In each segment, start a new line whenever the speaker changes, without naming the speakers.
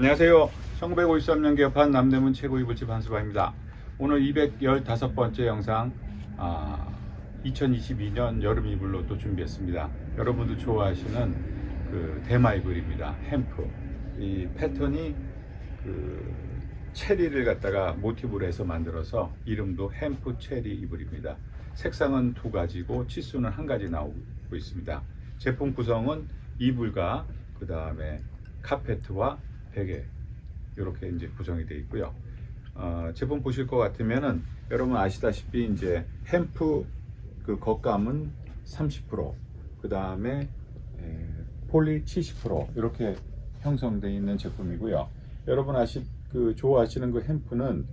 안녕하세요. 1953년 개업한 남대문 최고 이불집 한수바입니다. 오늘 215번째 영상, 아, 2022년 여름 이불로 또 준비했습니다. 여러분도 좋아하시는 그 대마 이불입니다. 햄프. 이 패턴이 그 체리를 갖다가 모티브로 해서 만들어서 이름도 햄프 체리 이불입니다. 색상은 두 가지고 치수는 한 가지 나오고 있습니다. 제품 구성은 이불과 그 다음에 카페트와 베개 이렇게 이제 구성이 되어 있고요. 어, 제품 보실 것 같으면은 여러분 아시다시피 이제 햄프 그 겉감은 30%, 그 다음에 폴리 70% 이렇게 형성되어 있는 제품이고요. 여러분 아시 그 좋아하시는 그 햄프는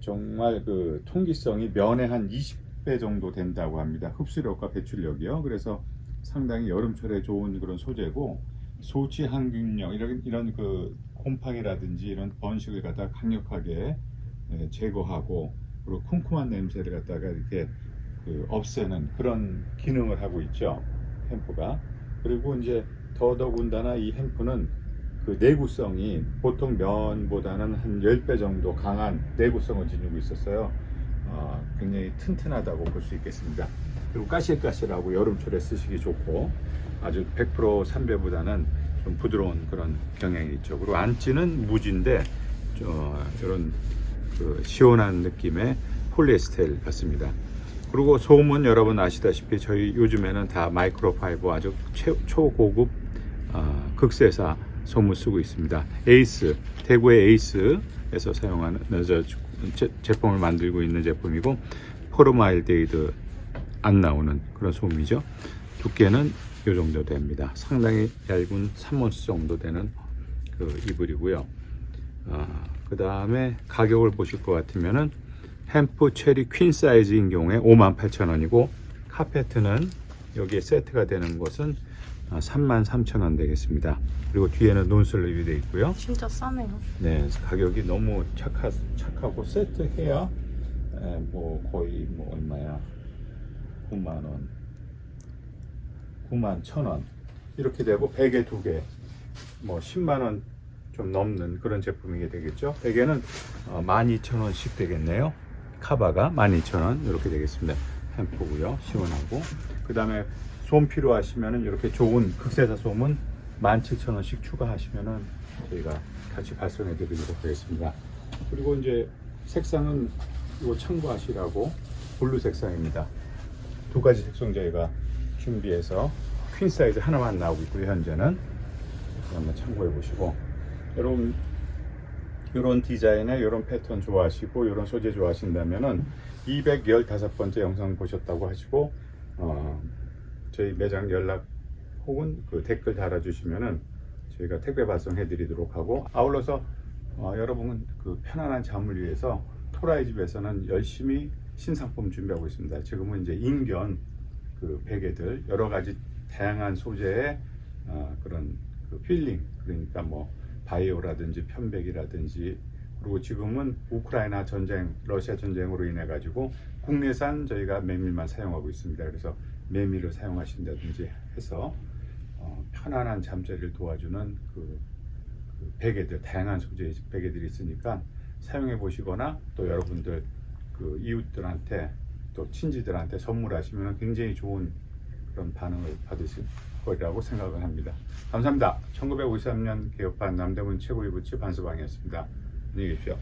정말 그 통기성이 면의 한 20배 정도 된다고 합니다. 흡수력과 배출력이요. 그래서 상당히 여름철에 좋은 그런 소재고 소치 항균력 이런 이런 그 곰팡이라든지 이런 번식을 갖다 강력하게 예, 제거하고 그리고 쿰쿰한 냄새를 갖다가 이렇게 그 없애는 그런 기능을 하고 있죠 햄프가. 그리고 이제 더더군다나 이 햄프는 그 내구성이 보통 면보다는 한 10배 정도 강한 내구성을 지니고 있었어요 어, 굉장히 튼튼하다고 볼 수 있겠습니다 그리고 까실까실하고 여름철에 쓰시기 좋고 아주 100% 삼배보다는 좀 부드러운 그런 경향이 있죠. 그리고 안지는 무지인데 어, 이런 그 시원한 느낌의 폴리에스텔 같습니다. 그리고 소음은 여러분 아시다시피 저희 요즘에는 다 마이크로파이버 아주 최, 초고급 어, 극세사 소문 쓰고 있습니다. 에이스 대구의 에이스에서 사용하는 저, 제, 제품을 만들고 있는 제품이고 포르마일데이드 안 나오는 그런 소음이죠. 두께는 이 정도 됩니다. 상당히 얇은 3온스 정도 되는 그 이불이고요. 아, 그 다음에 가격을 보실 것 같으면은 햄프 체리 퀸 사이즈인 경우에 58,000원이고 카페트는 여기에 세트가 되는 것은 33,000원 되겠습니다. 그리고 뒤에는 논슬립이 되어 있고요.
진짜 싸네요.
네, 가격이 너무 착하, 착하고 세트해야 에, 뭐 거의 뭐 얼마야 9만 원, 9만 천원 이렇게 되고 베개 두 개, 뭐 10만 원 좀 넘는 그런 제품이 되겠죠. 베개는 어, 12,000원씩 되겠네요. 카바가 12,000원 이렇게 되겠습니다. 햄프고요, 시원하고 그 다음에 솜 필요하시면은 이렇게 좋은 극세사 솜은 17,000원씩 추가하시면은 저희가 같이 발송해 드리도록 하겠습니다. 그리고 이제 색상은 이거 참고하시라고 블루 색상입니다. 두 가지 색상 저희가 준비해서 퀸 사이즈 하나만 나오고 있고요. 현재는 한번 참고해 보시고 여러분 이런 디자인에 이런 패턴 좋아하시고 이런 소재 좋아하신다면은 215번째 영상 보셨다고 하시고 어, 저희 매장 연락 혹은 그 댓글 달아주시면은 저희가 택배 발송해 드리도록 하고 아울러서 어, 여러분 그 편안한 잠을 위해서 토라이 집에서는 열심히 신상품 준비하고 있습니다. 지금은 이제 인견 그 베개들 여러 가지 다양한 소재의 어, 그런 그 필링 그러니까 뭐 바이오라든지 편백이라든지 그리고 지금은 우크라이나 전쟁, 러시아 전쟁으로 인해 가지고 국내산 저희가 메밀만 사용하고 있습니다. 그래서 메밀을 사용하신다든지 해서 어, 편안한 잠자리를 도와주는 그, 그 베개들 다양한 소재의 베개들이 있으니까 사용해 보시거나 또 여러분들 그 이웃들한테 또 친지들한테 선물하시면 굉장히 좋은 그런 반응을 받으실 거라고 생각을 합니다. 감사합니다. 1953년 개업한 남대문 최고의 부집 한수방이었습니다. 안녕히 계십시오.